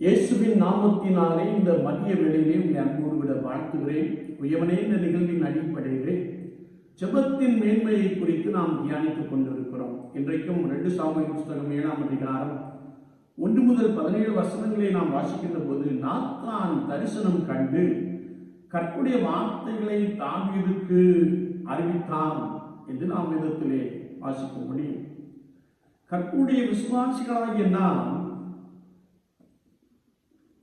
இயேசுவின் நாமத்தினாலே இந்த மதிய வேளையிலே உங்களை அன்போடு விட வாழ்த்துகிறேன். உயவனே இந்த நிகழ்வின் அடிப்படையிலே ஜெபத்தின் மேன்மையை குறித்து நாம் தியானித்துக் கொண்டிருக்கிறோம். இன்றைக்கும் ரெண்டு சாமியின் புஸ்தகம் ஏழாம் அதிகாரம் ஒன்று முதல் பதினேழு வசனங்களை நாம் வாசிக்கின்ற போது நாத்தான் தரிசனம் கண்டு கற்புடைய வார்த்தைகளை தாவீதுக்கு அறிவித்தான் என்று நாம் விதத்திலே வாசிக்க முடியும் கற்புடைய விசுவாசிகளாகிய நாம்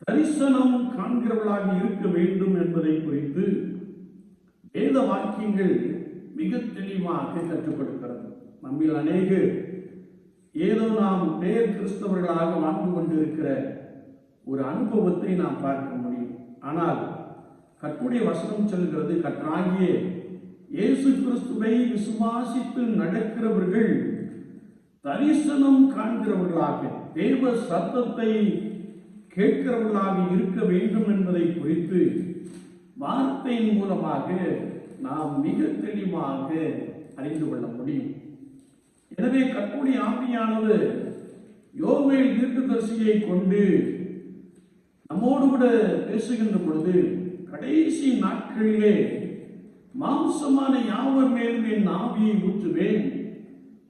தரிசனம் காண்கிறவர்களாக இருக்க வேண்டும் என்பதை குறித்து வேத வாக்கியங்கள் மிக தெளிவாக கற்றுக்கொடுக்கிறது. நம்மில் அநேகர் ஏதோ நாம் பேர் கிறிஸ்தவர்களாக வாழ்ந்து கொண்டிருக்கிற ஒரு அனுபவத்தை நாம் பார்க்க முடியும். ஆனால் கற்புடைய வசனம் சொல்கிறது கற்றாகிய இயேசு கிறிஸ்துவை விசுவாசித்து நடக்கிறவர்கள் தரிசனம் காண்கிறவர்களாக தேவ சத்தத்தை கேட்கிறவர்களாக இருக்க வேண்டும் என்பதை குறித்து வார்த்தையின் மூலமாக நாம் மிக தெளிவாக அறிந்து கொள்ள முடியும். எனவே கற்புடைய ஆவியானவர் யோவேல் தீர்க்கதரிசியை கொண்டு நம்மோடு கூட பேசுகின்ற பொழுது கடைசி நாட்களிலே மாம்சமான யாவர் மேலும் என் ஆவியை ஊற்றுவேன்.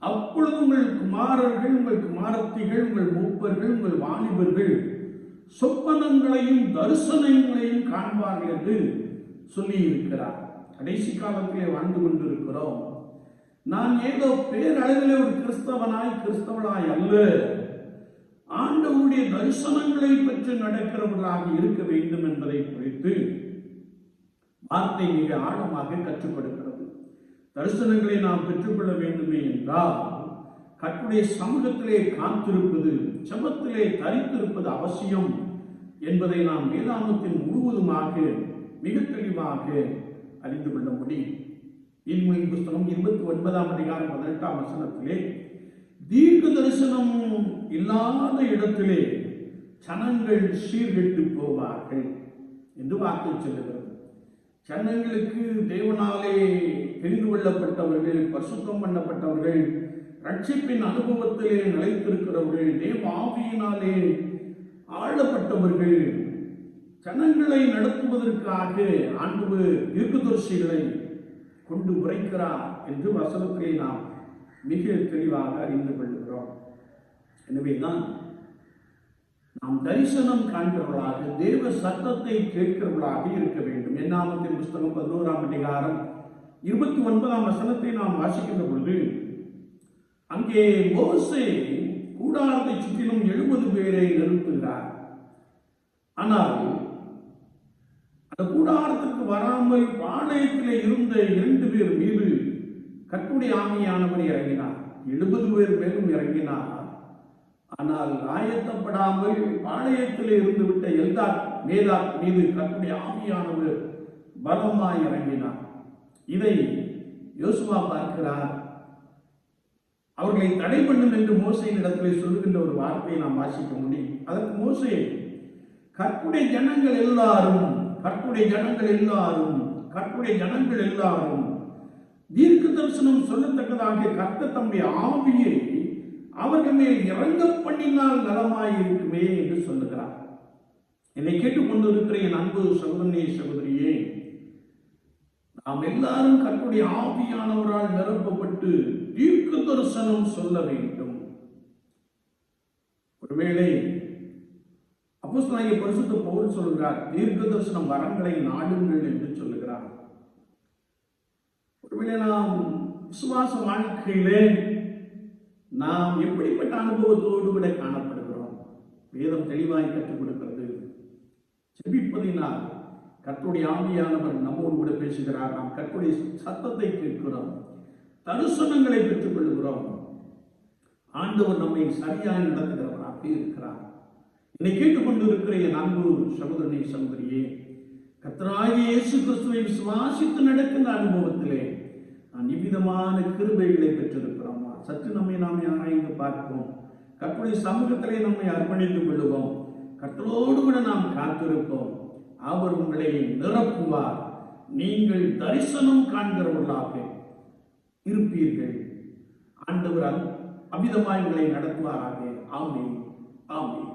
அப்பொழுது உங்கள் குமாரர்கள் உங்கள் குமாரத்திகள் உங்கள் மூப்பர்கள் உங்கள் வாலிபர்கள் சொப்பனங்களையும் தரிசனங்களையும் காண்பார்கள் என்று சொல்லி இருக்கிறார் கடைசி காலத்திலே வாழ்ந்து கொண்டிருக்கிறோம். நான் ஏதோ பேரளவிலே ஒரு கிறிஸ்தவனாய் கிறிஸ்தவனாய் அல்ல. ஆண்டவருடைய தரிசனங்களை பெற்று நடக்கிறவர்களாக இருக்க வேண்டும் என்பதை குறித்து வார்த்தை மிக ஆழமாக கற்றுப்படுகிறது தரிசனங்களை நாம் பெற்றுக்கொள்ள வேண்டுமே என்றால் கட்டுடைய சமூகத்திலே காத்திருப்பது செபத்திலே தரித்திருப்பது அவசியம் என்பதை நாம் வேதாந்தத்தின் முழுவதுமாக மிக தெளிவாக அறிந்து கொள்ள முடியும். நீதிமொழி புஸ்தகம் இருபத்தி ஒன்பதாம் அதிகாரம் பதினெட்டாம் வசனத்திலே தீர்க்க தரிசனம் இல்லாத இடத்திலே ஜனங்கள் சீர்கெட்டு போவார்கள் என்று வார்த்தை சொல்லுகிறது. ஜனங்களுக்கு தேவனாலே தெரிந்து கொள்ளப்பட்டவர்கள் பரிசுத்தம் பண்ணப்பட்டவர்கள் ரட்சிப்பின் அனுபவத்திலே நிலைத்திருக்கிறவர்கள் தேவ ஆவியினாலே ஆளப்பட்டவர்கள். ஜனங்களை நடத்துவதற்காக ஆண்டு தீர்க்கதர்சிகளை கொண்டு உரைக்கிறார் என்று வசனத்தை நாம் மிக தெளிவாக அறிந்து கொள்கிறோம். எனவே தான் நாம் தரிசனம் காண்கிறவர்களாக தேவ சத்தத்தை கேட்கிறவர்களாக இருக்க வேண்டும். என்னாமத்தின் புஸ்தகம் பதினோராம் அதிகாரம் இருபத்தி ஒன்பதாம் வசனத்தை நாம் வாசிக்கின்ற பொழுது அங்கே மோசை கூடாரத்தை சுற்றிலும் எழுபது பேரை நிறுத்துகிறார். ஆனால் அந்த கூடாரத்திற்கு வராமல் பாளையத்திலே இருந்த இரண்டு பேர் மீது கட்டுடைய ஆமையானவர் இறங்கினார். எழுபது பேர் மேலும் இறங்கினார். ஆனால் ஆயத்தப்படாமல் பாளையத்திலே இருந்து விட்ட எல்தா மேதா மீது கட்டுடைய ஆமையானவர் பலமாய் இறங்கினார். இதை யோசுவா பார்க்கிறார். அவர்களை தடை பண்ணும் என்று மோசையின் இடத்திலே சொல்லுகின்ற ஒரு வார்த்தையை நாம் வாசிக்க முடியும். அதற்கு மோசே கற்புடைய ஜனங்கள் எல்லாரும் கற்புடைய ஜனங்கள் எல்லாரும் கற்புடைய ஜனங்கள் எல்லாரும் தீர்க்க தரிசனம் சொல்லத்தக்கதாக கர்த்த தம்முடைய ஆவியை அவர்கள் மேல் இறங்க பண்ணினால் நலமாய் இருக்குமே என்று சொல்லுகிறார். என்னை கேட்டுக்கொண்டிருக்கிற என் அன்பு சகோதரனே சகோதரியே நாம் எல்லாரும் கற்புடைய ஆவியானவரால் நிரப்பப்பட்டு வசனம் சொல்ல வேண்டும். ஒருவேளை அப்போஸ்தலாகிய பரிசுத்த பவுல் சொல்கிறார் தீர்க்க தரிசனம் வரங்களை நாடுங்கள் என்று சொல்லுகிறார். ஒருவேளை நாம் விசுவாச வாழ்க்கையிலே நாம் எப்படிப்பட்ட அனுபவத்தோடு கூட காணப்படுகிறோம்? வேதம் தெளிவாய் கற்றுக் கொடுக்கிறது. செபிப்பதினால் கற்றுடைய ஆவியானவர் நம்மோடு கூட பேசுகிறார். நாம் கற்றுடைய சத்தத்தை கேட்கிறோம். தரிசனங்களை பெற்றுக் கொள்கிறோம் ஆண்டவர் நம்மை சரியாய் நடத்துகிறவராக இருக்கிறார். என்னை கேட்டுக்கொண்டிருக்கிற என் அன்பு சகோதரனை சகோதரியே கத்தராகிய இயேசு கிறிஸ்துவை விசுவாசித்து நடக்கின்ற அனுபவத்திலே நான் இவ்விதமான கிருபைகளை பெற்றிருக்கிறோமா? சற்று நம்மை நாமே ஆராய்ந்து பார்ப்போம். கற்புடைய சமூகத்திலே நம்மை அர்ப்பணித்துக் கொள்ளுவோம். கற்றலோடு கூட நாம் காத்திருப்போம். அவர் உங்களை நிரப்புவார். நீங்கள் தரிசனம் காண்கிறவர்களாக இருப்பீர்கள். ஆண்டவர் அமிதமாய் உங்களை நடத்துவாராக. ஆமே ஆமே